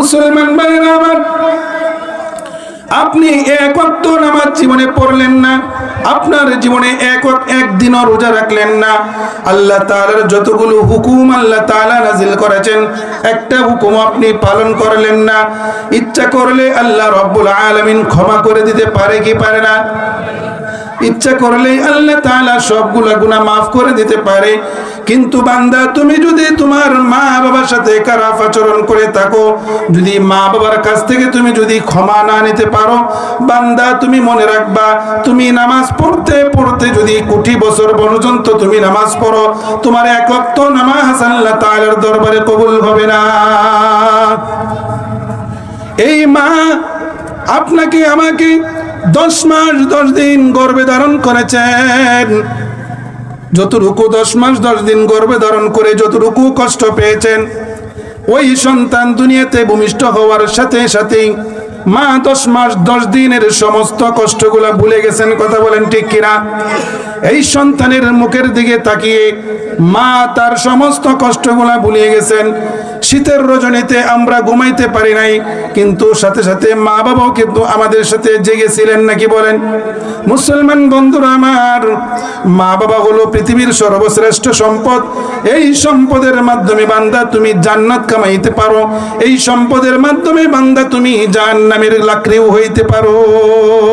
মুসলমান ভাইরা আমার, আপনি এক নামাজ জীবনে পড়লেন না, আপনার জীবনে এক একদিনও রোজা রাখলেন না। আল্লাহ তাআলার যতগুলো হুকুম আল্লাহ তাআলা নাজিল করেছেন, একটা হুকুম আপনি পালন করলেন না। ইচ্ছা করলে আল্লাহ রব্বুল আলামিন ক্ষমা করে দিতে পারে কি পারে না? ইচ্ছা করলেই আল্লাহ তাআলা সবগুলা গুনাহ মাফ করে দিতে পারে। কিন্তু বান্দা, তুমি যদি তোমার মা বাবার সাথে খারাপ আচরণ করে থাকো, যদি মা বাবার কাছ থেকে তুমি যদি ক্ষমা না নিতে পারো, বান্দা, তুমি মনে রাখবা, তুমি নামাজ পড়তে পড়তে যদি কোটি বছর পর্যন্ত তুমি নামাজ পড়ো, তোমার এক ওয়াক্ত নামাজ আল্লাহ তাআলার দরবারে কবুল হবে না। এই মা, আপনাকে, আমাকে দশ মাস, দশ দিন গর্বে ধারণ করেছেন। যতটুকু দশ মাস, দশ দিন গর্বে ধারণ করে যতটুকু কষ্ট পেয়েছেন, ওই সন্তান দুনিয়াতে ভূমিষ্ঠ হওয়ার সাথে সাথেই মা, দশ মাস, দশ দিনের সমস্ত কষ্টগুলা ভুলে গেছেন, কথা বলেন ঠিক কিনা? এই সন্তানের মুখের দিকে তাকিয়ে মা তার সমস্ত কষ্টগুলা ভুলিয়ে গেছেন। শীতের রজনীতে আমরা ঘুমাইতে পারি নাই, কিন্তু সাথে সাথে মা বাবাও কিন্তু আমাদের সাথে জেগেছিলেন, নাকি বলেন? মুসলমান বন্ধুরা আমার, মা বাবা হলো পৃথিবীর সর্বশ্রেষ্ঠ সম্পদ। এই সম্পদের মাধ্যমে বান্দা তুমি জান্নাত কামাইতে পারো। এই সম্পদের মাধ্যমে বান্দা তুমি জাহান্নামের লাকড়িও হইতে পারো।